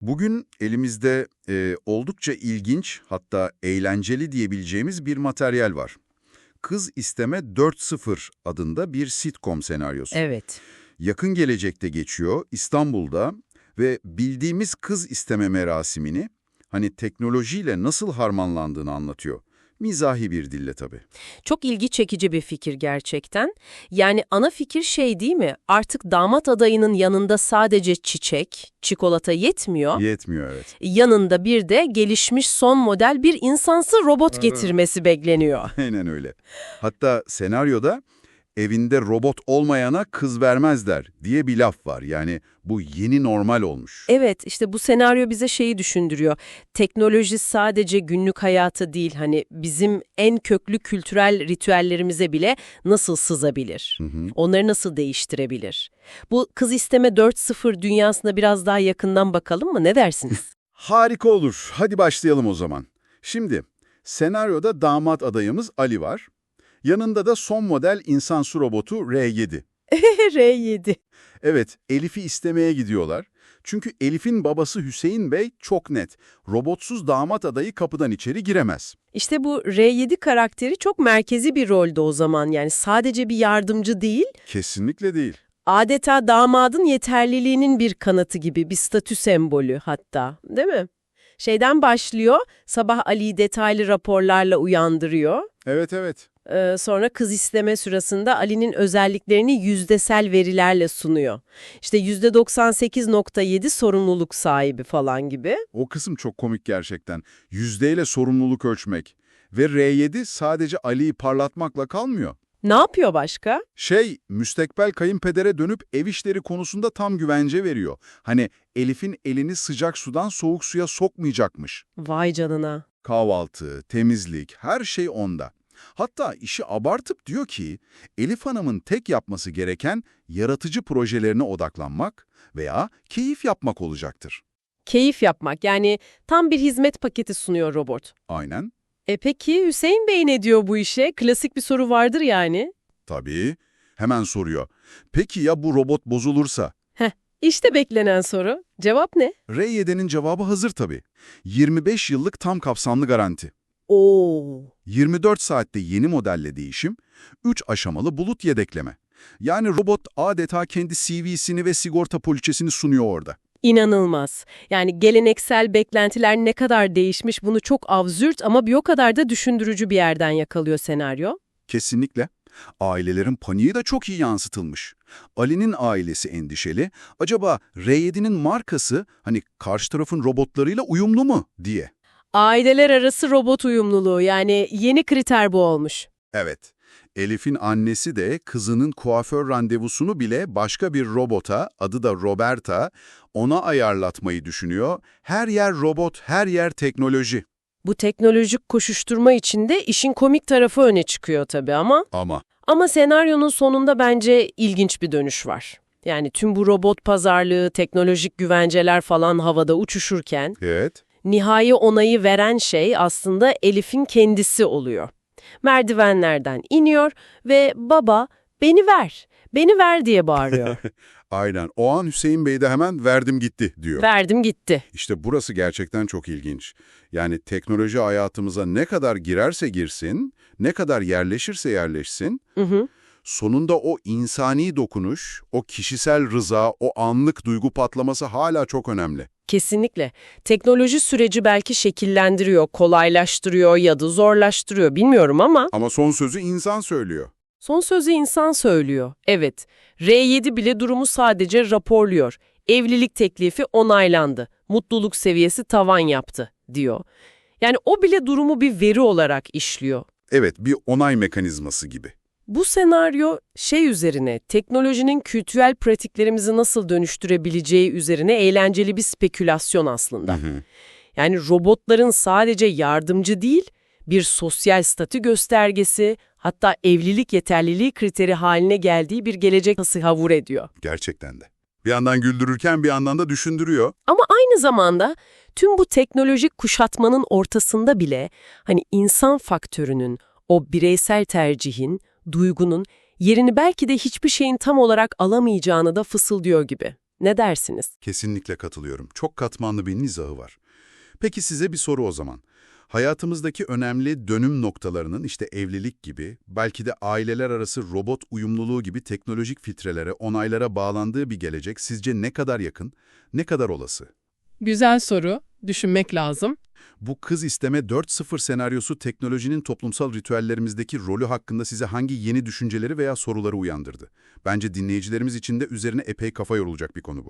Bugün elimizde e, oldukça ilginç hatta eğlenceli diyebileceğimiz bir materyal var. Kız İsteme 4.0 adında bir sitcom senaryosu. Evet. Yakın gelecekte geçiyor İstanbul'da ve bildiğimiz kız isteme merasimini hani teknolojiyle nasıl harmanlandığını anlatıyor. Mizahi bir dille tabii. Çok ilgi çekici bir fikir gerçekten. Yani ana fikir şey değil mi? Artık damat adayının yanında sadece çiçek, çikolata yetmiyor. Yetmiyor evet. Yanında bir de gelişmiş son model bir insansı robot getirmesi bekleniyor. Aynen öyle. Hatta senaryoda evinde robot olmayana kız vermezler diye bir laf var. Yani bu yeni normal olmuş. Evet, işte bu senaryo bize şeyi düşündürüyor. Teknoloji sadece günlük hayatı değil, hani bizim en köklü kültürel ritüellerimize bile nasıl sızabilir? Hı hı. Onları nasıl değiştirebilir? Bu kız isteme 4.0 dünyasına biraz daha yakından bakalım mı? Ne dersiniz? Harika olur. Hadi başlayalım o zaman. Şimdi senaryoda damat adayımız Ali var. Yanında da son model insansu robotu R7. R7. Evet, Elif'i istemeye gidiyorlar. Çünkü Elif'in babası Hüseyin Bey çok net. Robotsuz damat adayı kapıdan içeri giremez. İşte bu R7 karakteri çok merkezi bir rolde o zaman. Yani sadece bir yardımcı değil, Kesinlikle değil. adeta damadın yeterliliğinin bir kanıtı gibi bir statü sembolü hatta, değil mi? Şeyden başlıyor, sabah Ali'yi detaylı raporlarla uyandırıyor. Evet evet. Ee, sonra kız isteme sırasında Ali'nin özelliklerini yüzdesel verilerle sunuyor. İşte %98.7 sorumluluk sahibi falan gibi. O kısım çok komik gerçekten. Yüzdeyle sorumluluk ölçmek. Ve R7 sadece Ali'yi parlatmakla kalmıyor. Ne yapıyor başka? Şey, müstekbel kayınpedere dönüp ev işleri konusunda tam güvence veriyor. Hani Elif'in elini sıcak sudan soğuk suya sokmayacakmış. Vay canına. Kahvaltı, temizlik, her şey onda. Hatta işi abartıp diyor ki, Elif Hanım'ın tek yapması gereken yaratıcı projelerine odaklanmak veya keyif yapmak olacaktır. Keyif yapmak yani tam bir hizmet paketi sunuyor robot. Aynen. E peki Hüseyin Bey ne diyor bu işe? Klasik bir soru vardır yani. Tabii. Hemen soruyor. Peki ya bu robot bozulursa? İşte beklenen soru. Cevap ne? R7'nin cevabı hazır tabii. 25 yıllık tam kapsamlı garanti. Oo. 24 saatte yeni modelle değişim, 3 aşamalı bulut yedekleme. Yani robot adeta kendi CV'sini ve sigorta poliçesini sunuyor orada. İnanılmaz. Yani geleneksel beklentiler ne kadar değişmiş bunu çok absürt ama bir o kadar da düşündürücü bir yerden yakalıyor senaryo. Kesinlikle. Ailelerin paniği de çok iyi yansıtılmış. Ali'nin ailesi endişeli. Acaba R7'nin markası hani karşı tarafın robotlarıyla uyumlu mu diye. Aileler arası robot uyumluluğu yani yeni kriter bu olmuş. Evet. Elif'in annesi de kızının kuaför randevusunu bile başka bir robota, adı da Roberta, ona ayarlatmayı düşünüyor. Her yer robot, her yer teknoloji. Bu teknolojik koşuşturma içinde işin komik tarafı öne çıkıyor tabii ama Ama ama senaryonun sonunda bence ilginç bir dönüş var. Yani tüm bu robot pazarlığı, teknolojik güvenceler falan havada uçuşurken evet, nihai onayı veren şey aslında Elif'in kendisi oluyor. Merdivenlerden iniyor ve baba beni ver, beni ver diye bağırıyor. aynen. O an Hüseyin Bey de hemen verdim gitti diyor. Verdim gitti. İşte burası gerçekten çok ilginç. Yani teknoloji hayatımıza ne kadar girerse girsin, ne kadar yerleşirse yerleşsin, Hı hı. Sonunda o insani dokunuş, o kişisel rıza, o anlık duygu patlaması hala çok önemli. Kesinlikle. Teknoloji süreci belki şekillendiriyor, kolaylaştırıyor ya da zorlaştırıyor bilmiyorum ama Ama son sözü insan söylüyor. son sözü insan söylüyor. Evet, R7 bile durumu sadece raporluyor. Evlilik teklifi onaylandı. Mutluluk seviyesi tavan yaptı diyor. Yani o bile durumu bir veri olarak işliyor. Evet, bir onay mekanizması gibi. Bu senaryo şey üzerine, teknolojinin kültürel pratiklerimizi nasıl dönüştürebileceği üzerine eğlenceli bir spekülasyon aslında. Yani robotların sadece yardımcı değil, bir sosyal statü göstergesi, hatta evlilik yeterliliği kriteri haline geldiği bir gelecek tasavvur ediyor. Gerçekten de. Bir yandan güldürürken bir yandan da düşündürüyor. Ama aynı zamanda tüm bu teknolojik kuşatmanın ortasında bile hani insan faktörünün, o bireysel tercihin, duygunun yerini belki de hiçbir şeyin tam olarak alamayacağını da fısıldıyor gibi. Ne dersiniz? Kesinlikle katılıyorum. Çok katmanlı bir nizahı var. Peki size bir soru o zaman. Hayatımızdaki önemli dönüm noktalarının işte evlilik gibi, belki de aileler arası robot uyumluluğu gibi teknolojik filtrelere, onaylara bağlandığı bir gelecek sizce ne kadar yakın, ne kadar olası? Güzel soru. Düşünmek lazım. Bu kız isteme 4.0 senaryosu teknolojinin toplumsal ritüellerimizdeki rolü hakkında size hangi yeni düşünceleri veya soruları uyandırdı? Bence dinleyicilerimiz için de üzerine epey kafa yorulacak bir konu bu.